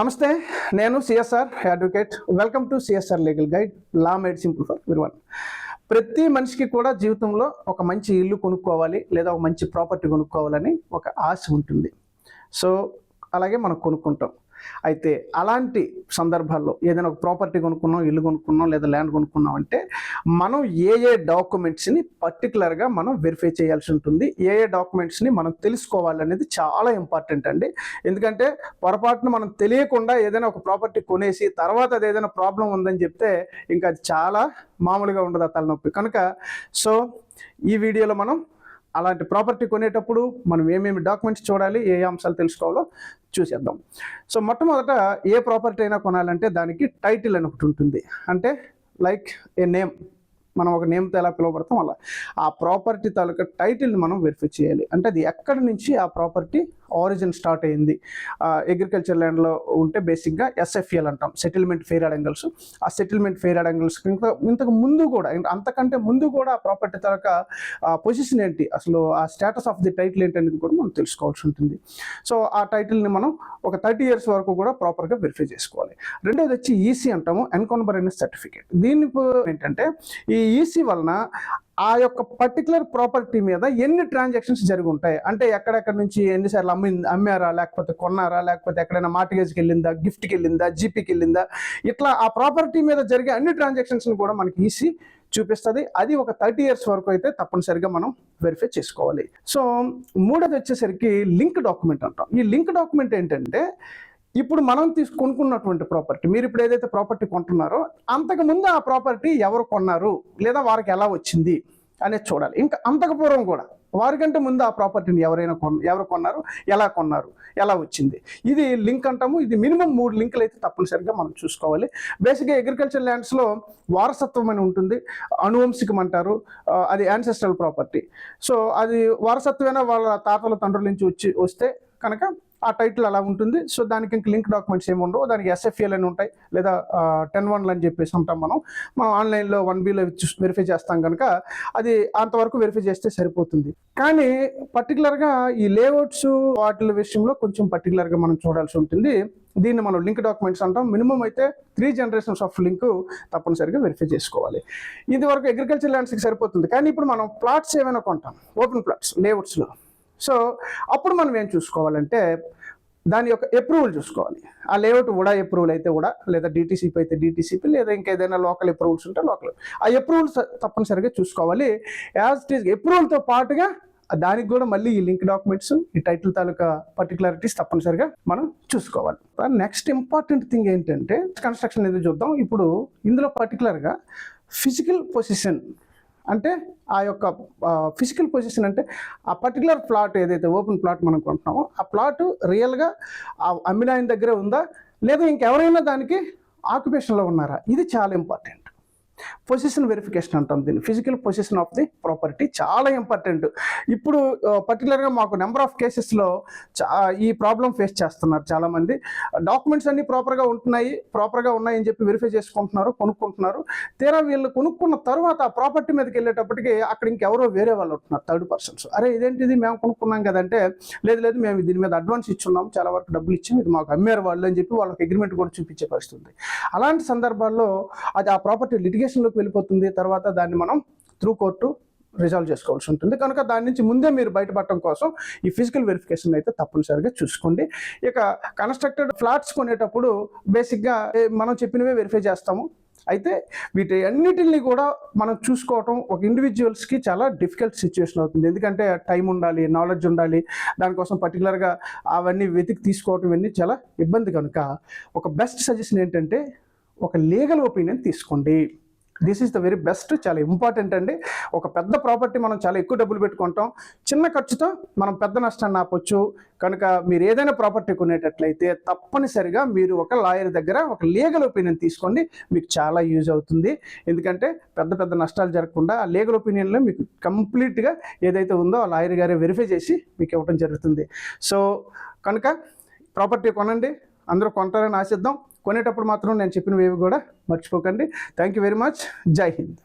నమస్తే నేను CSR advocate welcome to CSR legal guide law made simple for one ప్రతి మనిషికి కూడా జీవితంలో ఒక మంచి ఇల్లు కొనుక్కోవాలి లేదా ఒక మంచి ప్రాపర్టీ కొనుక్కోవాలని ఒక ఆశ ఉంటుంది. సో అలాగే మనం కొనుక్కుంటాం. అయితే అలాంటి సందర్భాల్లో ఏదైనా ఒక ప్రాపర్టీ కొనుక్కున్నాం ఇల్లు కొనుక్కున్నాం లేదా ల్యాండ్ కొనుక్కున్నాం అంటే మనం ఏ ఏ డాక్యుమెంట్స్ని పర్టికులర్గా మనం వెరిఫై చేయాల్సి ఉంటుంది ఏ ఏ డాక్యుమెంట్స్ని మనం తెలుసుకోవాలనేది చాలా ఇంపార్టెంట్ అండి. ఎందుకంటే పొరపాటున మనం తెలియకుండా ఏదైనా ఒక ప్రాపర్టీ కొనేసి తర్వాత అది ఏదైనా ప్రాబ్లం ఉందని చెప్తే ఇంకా అది చాలా మామూలుగా ఉండదు ఆ తలనొప్పి. కనుక సో ఈ వీడియోలో మనం అలాంటి ప్రాపర్టీ కొనేటప్పుడు మనం ఏమేమి డాక్యుమెంట్స్ చూడాలి ఏ అంశాలు తెలుసుకోవాలో చూసేద్దాం. సో మొట్టమొదట ఏ ప్రాపర్టీ అయినా కొనాలంటే దానికి టైటిల్ అని ఒకటి ఉంటుంది. అంటే లైక్ ఏ నేమ్. మనం ఒక నేమ్తో ఎలా పిలువబడతాం అలా. ఆ ప్రాపర్టీ తాలూకా టైటిల్ని మనం వెరిఫై చేయాలి. అంటే అది ఎక్కడి నుంచి ఆ ప్రాపర్టీ ఆరిజిన్ స్టార్ట్ అయింది అగ్రికల్చర్ ల్యాండ్లో ఉంటే బేసిక్గా ఎస్ఎఫ్ఎల్ అంటాం. సెటిల్మెంట్ ఫెయిర్ అడంగల్స్ ఆ సెటిల్మెంట్ ఫెయిర్ అడంగల్స్ ఇంకా ఇంతకు ముందు కూడా అంతకంటే ముందు కూడా ఆ ప్రాపర్టీ ఆ పొజిషన్ ఏంటి? అసలు ఆ స్టేటస్ ఆఫ్ ది టైటిల్ ఏంటి అనేది కూడా మనం తెలుసుకోవాల్సి ఉంటుంది. సో ఆ టైటిల్ని మనం ఒక థర్టీ ఇయర్స్ వరకు కూడా ప్రాపర్గా వెరిఫై చేసుకోవాలి. రెండోది వచ్చి ఈసీ అంటాము. ఎన్కౌంబరెన్స్ సర్టిఫికేట్ దీని ఏంటంటే ఈ ఈసీ వలన ఆ యొక్క పర్టికులర్ ప్రాపర్టీ మీద ఎన్ని ట్రాన్సాక్షన్స్ జరిగి ఉంటాయి అంటే ఎక్కడెక్కడ నుంచి ఎన్నిసార్లు అమ్మి అమ్మారా? లేకపోతే కొన్నారా? లేకపోతే ఎక్కడైనా మార్టిగేజ్కి వెళ్ళిందా? గిఫ్ట్కి వెళ్ళిందా? జీపీకి వెళ్ళిందా? ఇట్లా ఆ ప్రాపర్టీ మీద జరిగే అన్ని ట్రాన్సాక్షన్స్ని కూడా మనకి ఈసీ చూపిస్తుంది. అది ఒక థర్టీ ఇయర్స్ వరకు అయితే తప్పనిసరిగా మనం వెరిఫై చేసుకోవాలి. సో మూడోది వచ్చేసరికి లింక్ డాక్యుమెంట్ అంటాం. ఈ లింక్ డాక్యుమెంట్ ఏంటంటే ఇప్పుడు మనం తీసుకొనుకున్నటువంటి ప్రాపర్టీ మీరు ఇప్పుడు ఏదైతే ప్రాపర్టీ కొంటున్నారో అంతకుముందు ఆ ప్రాపర్టీ ఎవరు కొన్నారు? లేదా వారికి ఎలా వచ్చింది? అనేది చూడాలి. ఇంకా అంతకు పూర్వం కూడా వారికంటే ముందు ఆ ప్రాపర్టీని ఎవరైనా కొన్ ఎవరు కొన్నారు? ఎలా కొన్నారు? ఎలా వచ్చింది? ఇది లింక్ అంటాము. ఇది మినిమం మూడు లింకులు అయితే తప్పనిసరిగా మనం చూసుకోవాలి. బేసిక్గా అగ్రికల్చర్ ల్యాండ్స్లో వారసత్వం అని ఉంటుంది. అనువంశికం అంటారు. అది యాన్సెస్ట్రల్ ప్రాపర్టీ సో అది వారసత్వమైన వాళ్ళ తాతల తండ్రుల నుంచి వచ్చి వస్తే కనుక ఆ టైటిల్ అలా ఉంటుంది. సో దానికి ఇంకా లింక్ డాక్యుమెంట్స్ ఏమి ఉండవు. దానికి ఎస్ఎఫ్ఏలు అని ఉంటాయి. లేదా టెన్ వన్లు అని చెప్పేసి ఉంటాం మనం. మనం ఆన్లైన్లో వన్ బీలో వెరిఫై చేస్తాం కనుక అది అంతవరకు వెరిఫై చేస్తే సరిపోతుంది. కానీ పర్టికులర్గా ఈ లేఅవుట్స్ వాటి విషయంలో కొంచెం పర్టికులర్గా మనం చూడాల్సి ఉంటుంది. దీన్ని మనం లింక్ డాక్యుమెంట్స్ అంటాం. మినిమం అయితే త్రీ జనరేషన్స్ ఆఫ్ లింక్ తప్పనిసరిగా వెరిఫై చేసుకోవాలి. ఇది వరకు అగ్రికల్చర్ ల్యాండ్స్కి సరిపోతుంది. కానీ ఇప్పుడు మనం ప్లాట్స్ ఏమైనా కొంటాం. ఓపెన్ ప్లాట్స్ లేఅవుట్స్లో సో అప్పుడు మనం ఏం చూసుకోవాలంటే దాని యొక్క అప్రూవల్ చూసుకోవాలి. ఆ లేఅవుట్ కూడా అప్రూవల్ అయితే కూడా లేదా డిటీసీపీ అయితే డిటీసీపీ లేదా ఇంకేదైనా లోకల్ అప్రూవల్స్ ఉంటే లోకల్ ఆ అప్రూవల్స్ తప్పనిసరిగా చూసుకోవాలి. యాజ్ ఇట్ ఈస్ అప్రూవల్తో పాటుగా దానికి కూడా మళ్ళీ ఈ లింక్ డాక్యుమెంట్స్ ఈ టైటిల్ తాలూకా పర్టికులారిటీస్ తప్పనిసరిగా మనం చూసుకోవాలి. నెక్స్ట్ ఇంపార్టెంట్ థింగ్ ఏంటంటే కన్స్ట్రక్షన్ ఏదో చూద్దాం. ఇప్పుడు ఇందులో పర్టికులర్గా ఫిజికల్ పొజిషన్ అంటే ఆ యొక్క ఫిజికల్ పొజిషన్ అంటే ఆ పర్టికులర్ ప్లాట్ ఏదైతే ఓపెన్ ప్లాట్ మనం కొంటున్నామో ఆ ప్లాట్ రియల్గా ఆ అమ్మిన ఆయన దగ్గరే ఉందా? లేదా ఇంకెవరైనా దానికి ఆక్యుపేషన్లో ఉన్నారా? ఇది చాలా ఇంపార్టెంట్ పొజిషన్ వెరిఫికేషన్ అంటాం దీన్ని. Physical position of the property చాలా ఇంపార్టెంట్ ఇప్పుడు పర్టికులర్గా మాకు నెంబర్ ఆఫ్ కేసెస్లో చా ఈ ప్రాబ్లం ఫేస్ చేస్తున్నారు చాలామంది. డాక్యుమెంట్స్ అన్ని ప్రాపర్గా ఉంటున్నాయి ప్రాపర్గా ఉన్నాయని చెప్పి వెరిఫై చేసుకుంటున్నారు కొనుక్కుంటున్నారు. తీరా వీళ్ళు కొనుక్కున్న తర్వాత ఆ ప్రాపర్టీ మీదకి వెళ్ళేటప్పటికి అక్కడ ఇంకెవరో వేరే వాళ్ళు ఉంటున్నారు థర్డ్ పర్సన్స్ అరే ఇదేంటిది? మేము కొనుక్కున్నాం కదంటే లేదు లేదు మేము దీని మీద అడ్వాన్స్ ఇచ్చున్నాం చాలా వరకు డబ్బులు ఇచ్చాం ఇది మాకు అమ్మారు వాళ్ళు అని చెప్పి వాళ్ళకి అగ్రిమెంట్ కూడా చూపించే పరిస్థితి ఉంది. అలాంటి సందర్భాల్లో అది ఆ ప్రాపర్టీ లిటిగేషన్లోకి వెళ్ళిపోతుంది. తర్వాత దాన్ని మనం త్రూ కోర్టు రిజాల్వ్ చేసుకోవాల్సి ఉంటుంది. కనుక దాని నుంచి ముందే మీరు బయటపడటం కోసం ఈ ఫిజికల్ వెరిఫికేషన్ అయితే తప్పనిసరిగా చూసుకోండి. ఇక కన్స్ట్రక్టెడ్ ఫ్లాట్స్ కొనేటప్పుడు బేసిక్గా మనం చెప్పినవే వెరిఫై చేస్తాము. అయితే వీటి అన్నిటిని కూడా మనం చూసుకోవటం ఒక ఇండివిజువల్స్కి చాలా డిఫికల్ట్ సిచ్యువేషన్ అవుతుంది. ఎందుకంటే టైం ఉండాలి నాలెడ్జ్ ఉండాలి. దానికోసం పర్టికులర్గా అవన్నీ వెతికి తీసుకోవటం ఇవన్నీ చాలా ఇబ్బంది. కనుక ఒక బెస్ట్ సజెషన్ ఏంటంటే ఒక లీగల్ ఒపీనియన్ తీసుకోండి. This is the very best చాలా ఇంపార్టెంట్ అండి. ఒక పెద్ద ప్రాపర్టీ మనం చాలా ఎక్కువ డబ్బులు పెట్టుకుంటాం. చిన్న ఖర్చుతో మనం పెద్ద నష్టాన్ని ఆపొచ్చు. కనుక మీరు ఏదైనా ప్రాపర్టీ కొనేటట్లయితే తప్పనిసరిగా మీరు ఒక లాయర్ దగ్గర ఒక లీగల్ ఒపీనియన్ తీసుకోండి. మీకు చాలా యూజ్ అవుతుంది. ఎందుకంటే పెద్ద పెద్ద నష్టాలు జరగకుండా ఆ లీగల్ ఒపీనియన్లో మీకు కంప్లీట్గా ఏదైతే ఉందో ఆ లాయర్ గారే వెరిఫై చేసి మీకు ఇవ్వడం జరుగుతుంది. సో కనుక ప్రాపర్టీ కొనండి. అందరూ కొంటారని ఆశిద్దాం. కొనేటప్పుడు మాత్రం నేను చెప్పినవి ఏవి కూడా మర్చిపోకండి. థ్యాంక్ యూ వెరీ మచ్ జై హింద్